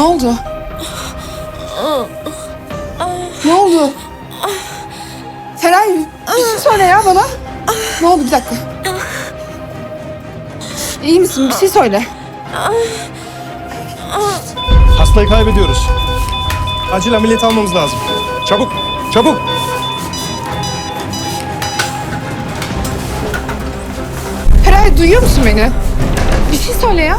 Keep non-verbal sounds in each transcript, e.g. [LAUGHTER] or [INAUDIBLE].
Ne oldu? Ne oldu? Feray bir şey söyle ya bana. Ne oldu bir dakika. İyi misin? Bir şey söyle. Hastayı kaybediyoruz. Acil ameliyat almamız lazım. Çabuk, çabuk. Feray duyuyor musun beni? Bir şey söyle ya.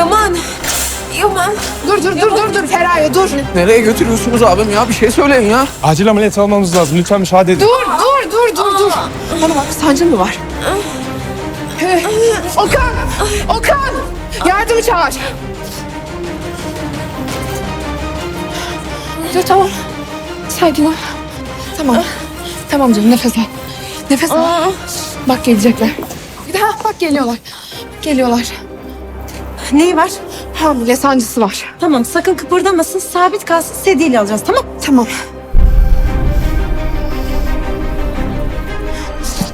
Yaman. Yaman. Dur dur dur dur dur Feray dur. Nereye götürüyorsunuz abim ya? Bir şey söyleyin ya. Acil ameliyat almamız lazım. Lütfen müsaade edin. Dur dur dur dur dur. Bana bak sancın mı var? Hey, Okan! Okan! Yardımı çağır. Dur tamam. Sakin ol. Tamam. Tamam canım nefes al. Nefes al. Bak gelecekler. Bir daha bak geliyorlar. Geliyorlar. Neyi var? Hamile sancısı var. Tamam sakın kıpırdamasın. Sabit kalsın. Sedyeyle alacağız tamam Tamam.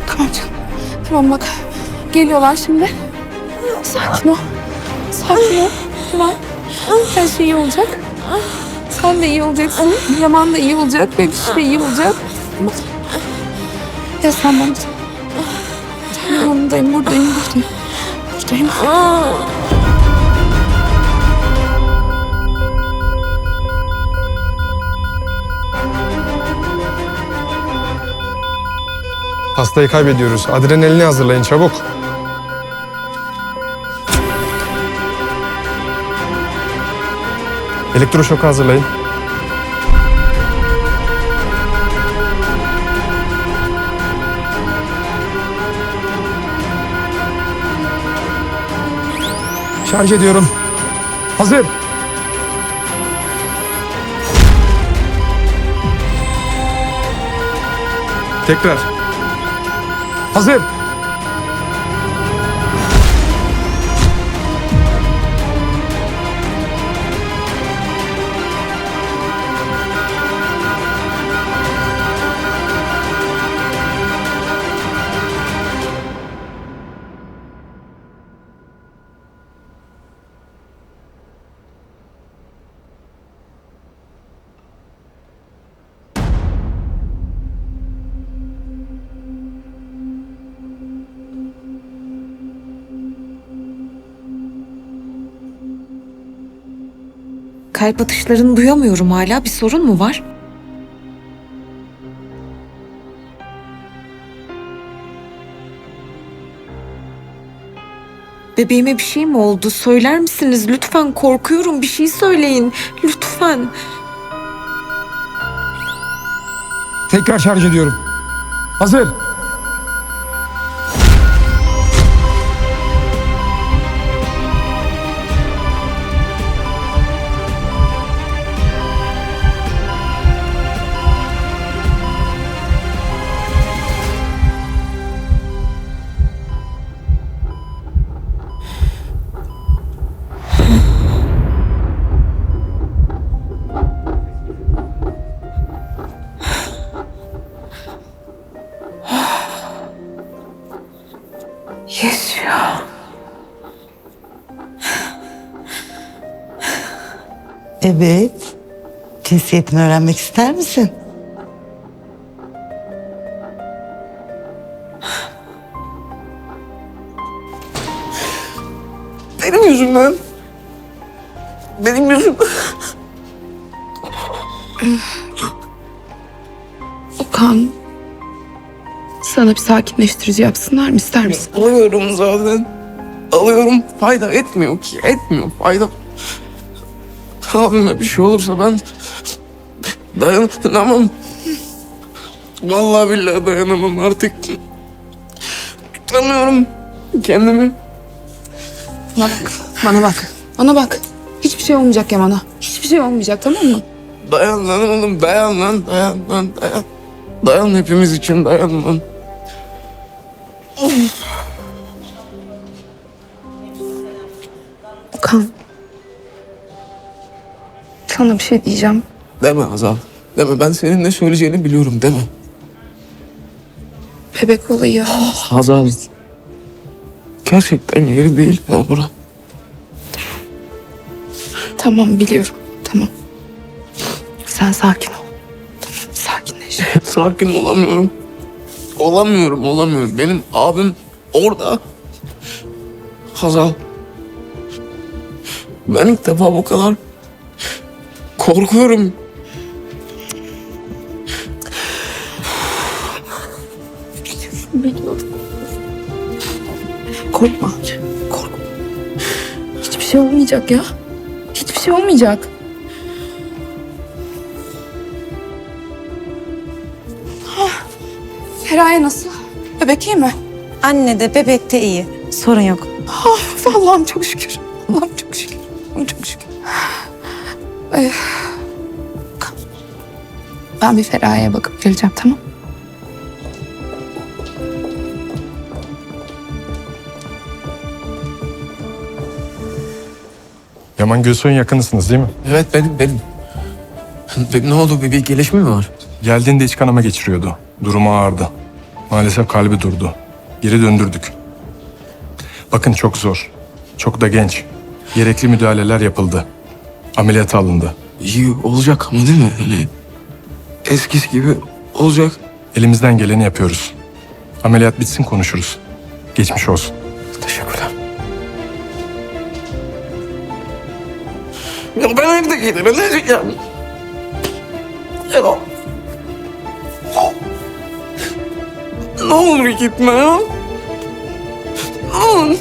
Tamam canım. Tamam bak. Geliyorlar şimdi. Sakin ol. Sakin ol. Tamam. Her şey iyi olacak. Sen de iyi olacaksın. Yaman da iyi olacak. Bebiş de iyi olacak. Tamam. Ya sen bana. Tamam, Yanındayım, buradayım, buradayım. Buradayım. Hastayı kaybediyoruz. Adrenalini hazırlayın çabuk. Elektroşok hazırlayın. Şarj ediyorum. Hazır. Tekrar. Hazır. Kalp atışlarını duyamıyorum hala. Bir sorun mu var? Bebeğime bir şey mi oldu? Söyler misiniz? Lütfen korkuyorum. Bir şey söyleyin. Lütfen. Tekrar şarj ediyorum. Hazır. Yaşıyor. Evet. Cinsiyetini öğrenmek ister misin? Benim yüzümden. Benim yüzümden. Okan. Sana bir sakinleştirici yapsınlar mı? ister misin? Alıyorum zaten. Alıyorum. Fayda etmiyor ki. Etmiyor. Fayda. Abime bir şey olursa ben dayanamam. Vallahi billahi dayanamam artık. Tutamıyorum kendimi. Bana bak. Bana bak. Bana bak. Hiçbir şey olmayacak Yaman'a. Hiçbir şey olmayacak tamam mı? Dayan lan oğlum dayan lan dayan lan dayan. Dayan hepimiz için dayan lan. Okan. Sana bir şey diyeceğim. Deme Hazal. Deme ben senin ne söyleyeceğini biliyorum deme. Bebek olayı. Hazal. Gerçekten yeri değil ya bura. Tamam biliyorum. Tamam. Sen sakin ol. Tamam sakinleş. [LAUGHS] Sakin olamıyorum. Olamıyorum, olamıyorum. Benim abim orada. Hazal. Ben ilk defa bu kadar korkuyorum. Biliyorum. Korkma. Korkma. Hiçbir şey olmayacak ya. Hiçbir şey olmayacak. Feraye nasıl? Bebek iyi mi? Anne de bebek de iyi. Sorun yok. Ah, Allah'ım çok şükür. Allah'ım çok şükür. Allah'ım çok şükür. Ee, Ben bir Feraye'ye bakıp geleceğim tamam Yaman Gülsoy'un yakınısınız değil mi? Evet benim, benim. Benim ne oldu? Bir, bir gelişme mi var? Geldiğinde iç kanama geçiriyordu. Durumu ağırdı. Maalesef kalbi durdu. Geri döndürdük. Bakın çok zor. Çok da genç. Gerekli müdahaleler yapıldı. Ameliyat alındı. İyi olacak ama değil mi? Hani eskisi gibi olacak. Elimizden geleni yapıyoruz. Ameliyat bitsin konuşuruz. Geçmiş olsun. Teşekkürler. Ya ben evde gelirim. Ne diyeceğim? Ya. Ne olur gitme ya. Ne olur.